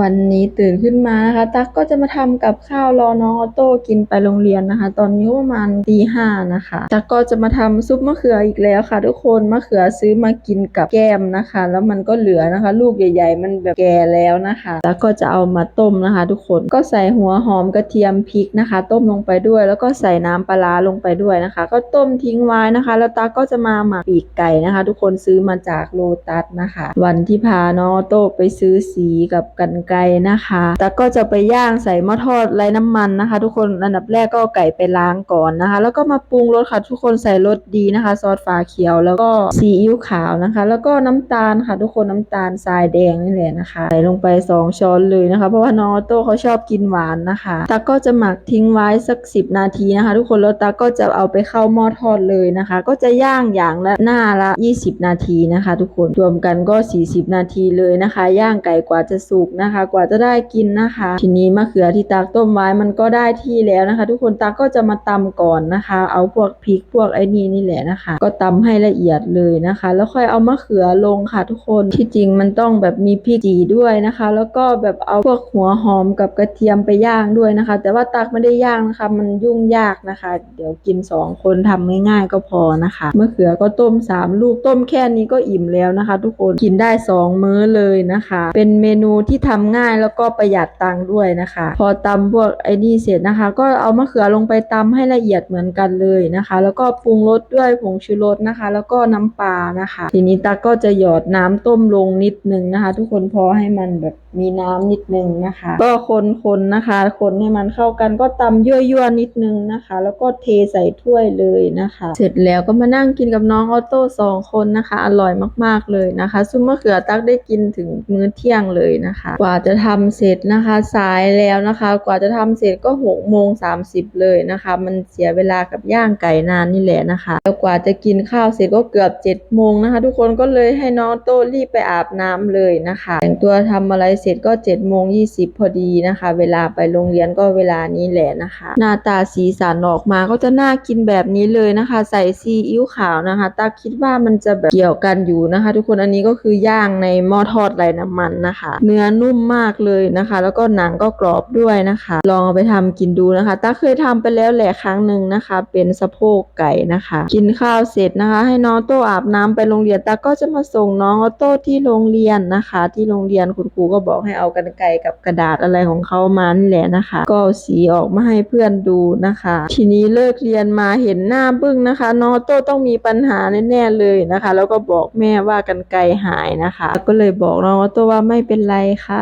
วันนี้ตื่นขึ้นมานะคะ ตั๊กก็จะมาทำกับข้าวรอน้องออโต้กินไปโรงเรียนนะคะ ตอนนี้ประมาณตีห้านะคะ ตั๊กก็จะมาทำซุปมะเขืออีกแล้วค่ะ ทุกคนมะเขือซื้อมากินกับแก้มนะคะ แล้วมันก็เหลือนะคะ ลูกใหญ่ ๆ มันแบบแก่แล้วนะคะ ตั๊กก็จะเอามาต้มนะคะ ทุกคนก็ใส่หัวหอมกระเทียมพริกนะคะ ต้มลงไปด้วย แล้วก็ใส่น้ำปลาร้าลงไปด้วยนะคะ ก็ต้มทิ้งไว้นะคะ แล้วตั๊กก็จะมาหมักปีกไก่นะคะ ทุกคนซื้อมาจากโลตัสนะคะ วันที่พาน้องออโต้ไปซื้อสีกับกันไกรนะคะตั๊กก็จะไปย่างใส่หม้อทอดไร้น้ำมันนะคะ ทุกคนอันดับแรกก็เอาไก่ไปล้างก่อนนะคะ แล้วก็มาปรุงรสค่ะ ทุกคนใส่รสดีนะคะ ซอสฟ้าเขียวแล้วก็ซีอิ๊วขาวนะคะ แล้วก็น้ำตาลค่ะ ทุกคนน้ำตาลทรายแดงนี่แหละนะคะ ใส่ลงไป 2 ช้อนเลยนะคะ เพราะว่าน้องออโต้เขาชอบกินหวานนะคะตั๊กก็จะหมักทิ้งไว้สัก 10 นาทีนะคะ ทุกคนแล้วตั๊กก็จะเอาไปเข้าหม้อทอดเลยนะคะ ก็จะย่างอย่างละหน้าละ 20 นาทีนะคะ ทุกคนรวมกันก็ 40 นาทีเลยนะคะ ย่างไก่กว่าจะสุกนะคะกว่าจะได้กินนะคะ ทีนี้มะเขือที่ตักต้มไว้มันก็ได้ที่แล้วนะคะ ทุกคนตักก็จะมาตำก่อนนะคะ เอาพวกพริกพวกไอ้นี่นี่แหละนะคะ ก็ตำให้ละเอียดเลยนะคะ แล้วค่อยเอามะเขือลงค่ะ ทุกคนที่จริงมันต้องแบบมีพริกจีด้วยนะคะ แล้วก็แบบเอาพวกหัวหอมกับกระเทียมไปย่างด้วยนะคะ แต่ว่าตักไม่ได้ย่างนะคะ มันยุ่งยากนะคะ เดี๋ยวกินสองคนทำง่ายๆก็พอนะคะมะเขือก็ต้มสามลูกต้มแค่นี้ก็อิ่มแล้วนะคะ ทุกคนกินได้สองมื้อเลยนะคะ เป็นเมนูที่ทำง่ายแล้วก็ประหยัดตังค์ด้วยนะคะ พอตำพวกไอ้นี่เสร็จนะคะ ก็เอามะเขือลงไปตำให้ละเอียดเหมือนกันเลยนะคะ แล้วก็ปรุงรสด้วยผงชูรสนะคะ แล้วก็น้ำปลานะคะ ทีนี้ตาก็จะหยอดน้ำต้มลงนิดนึงนะคะ ทุกคนพอให้มันแบบมีน้ำนิดนึงนะคะ ก็คนๆนะคะ คนให้มันเข้ากันก็ตำยั่วๆนิดนึงนะคะ แล้วก็เทใส่ถ้วยเลยนะคะ เสร็จแล้วก็มานั่งกินกับน้องออโต้สองคนนะคะ อร่อยมากๆเลยนะคะ ซุปมะเขือตักได้กินถึงมื้อเที่ยงเลยนะคะกว่าาจะทำเสร็จนะคะสายแล้วนะคะ กว่าจะทำเสร็จก็หกโมงสามสิบเลยนะคะ มันเสียเวลากับย่างไก่นานนี่แหละนะคะแล้วกว่าจะกินข้าวเสร็จก็เกือบเจ็ดโมงนะคะ ทุกคนก็เลยให้น้องโต้รีบไปอาบน้ำเลยนะคะแต่งตัวทำอะไรเสร็จก็เจ็ดโมงยี่สิบพอดีนะคะ เวลาไปโรงเรียนก็เวลานี้แหละนะคะ หน้าตาสีสันออกมาก็จะน่ากินแบบนี้เลยนะคะ ใส่ซีอิ๊วขาวนะคะตาคิดว่ามันจะแบบเกี่ยวกันอยู่นะคะ ทุกคนอันนี้ก็คือย่างในหม้อทอดไร้น้ำมันนะคะ เนื้อนุ่มมากเลยนะคะ แล้วก็หนังก็กรอบด้วยนะคะ ลองเอาไปทำกินดูนะคะตาเคยทำไปแล้วแหละครั้งหนึ่งนะคะ เป็นสะโพกไก่นะคะ กินข้าวเสร็จนะคะ ให้น้องโตอาบน้ำไปโรงเรียนตาก็จะมาส่งน้องออโต้ที่โรงเรียนนะคะ ที่โรงเรียนคุณครูก็บอกให้เอากันไก่กับกระดาษอะไรของเขามานี่แหละนะคะ ก็สีออกมาให้เพื่อนดูนะคะ ทีนี้เลิกเรียนมาเห็นหน้าบึ้งนะคะ น้องโต้ต้องมีปัญหาแน่ๆเลยนะคะ แล้วก็บอกแม่ว่ากันไกลหายนะคะ ก็เลยบอกน้องโต้ว่าไม่เป็นไรค่ะ